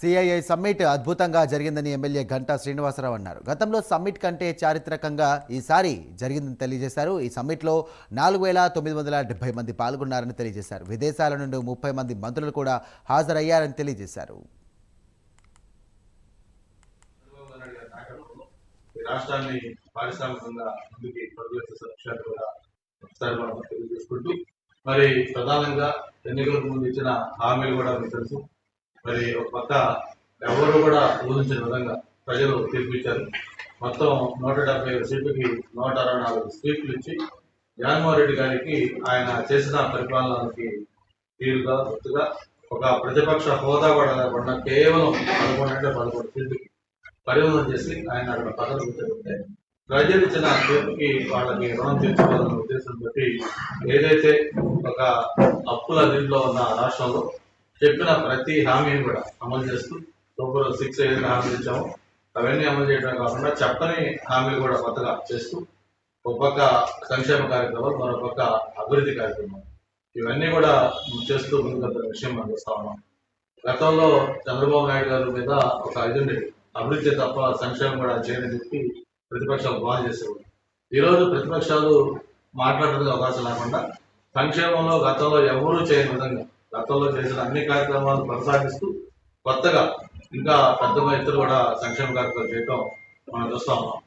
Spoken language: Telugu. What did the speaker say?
సిఐఐ సమ్మిట్ అద్భుతంగా జరిగిందని ఎమ్మెల్యే గంటా శ్రీనివాసరావు అన్నారు. గతంలో సమ్మిట్ కంటే చారిత్రకంగా ఈసారి జరిగిందని తెలియజేశారు. ఈ సమ్మిట్లో నాలుగు వేల తొమ్మిది వందల డెబ్బై మంది పాల్గొన్నారని తెలియజేశారు. విదేశాల నుండి ముప్పై మంది మంత్రులు కూడా హాజరయ్యారని తెలియజేశారు. రాష్ట్రాన్ని పారిశ్రామికంగా ముందుకి తెలియజేసుకుంటూ మరి ప్రధానంగా ఎన్నికలకు ముందు ఇచ్చిన హామీలు కూడా మీకు తెలుసు. మరి ఒక పక్క ఎవరు కూడా ఊహించిన విధంగా ప్రజలు తీర్పిచ్చారు. మొత్తం నూట డెబ్బై ఐదు సీట్లకి నూట అరవై నాలుగు సీట్లు ఇచ్చి జగన్మోహన్ రెడ్డి గారికి ఆయన చేసిన పరిపాలనకి తీరుగా గుర్తుగా ఒక ప్రతిపక్ష హోదా కూడా లేకుండా కేవలం పదకొండు అంటే పదకొండు సీట్లకి పరిమితం చేసి ఆయన అక్కడ పదవి కూర్చోబెట్టే ప్రజలు ఇచ్చిన తీర్పుకి వాళ్ళకి రుణం తీర్చుకోవాలనే ఉద్దేశంతో ఏదైతే ఒక అప్పుల దీంట్లో ఉన్న రాష్ట్రంలో చెప్పిన ప్రతి హామీని కూడా అమలు చేస్తూ సూపర్ సిక్స్ ఏదైనా హామీలు ఇచ్చామో అవన్నీ అమలు చేయడం కాకుండా చెప్పని హామీలు కూడా కొత్తగా చేస్తూ ఒక పక్క సంక్షేమ కార్యక్రమాలు మరో పక్క అభివృద్ధి కార్యక్రమాలు. ఇవన్నీ కూడా చేస్తూ ముందుకు విషయం మనం చూస్తా ఉన్నాం. గతంలో చంద్రబాబు నాయుడు గారి మీద ఒక ఇది అభివృద్ధి తప్ప సంక్షేమం కూడా చేయని చెప్పి ప్రతిపక్షాలు బాగా చేసేవాడు ఈరోజు ప్రతిపక్షాలు మాట్లాడడానికి అవకాశం లేకుండా సంక్షేమంలో గతంలో ఎవరూ చేయని విధంగా గతంలో చేసిన అన్ని కార్యక్రమాలు కొనసాగిస్తూ కొత్తగా ఇంకా పెద్ద ఎత్తులు కూడా సంక్షేమ కార్యక్రమాలు చేయటం మనం చూస్తా ఉన్నాం.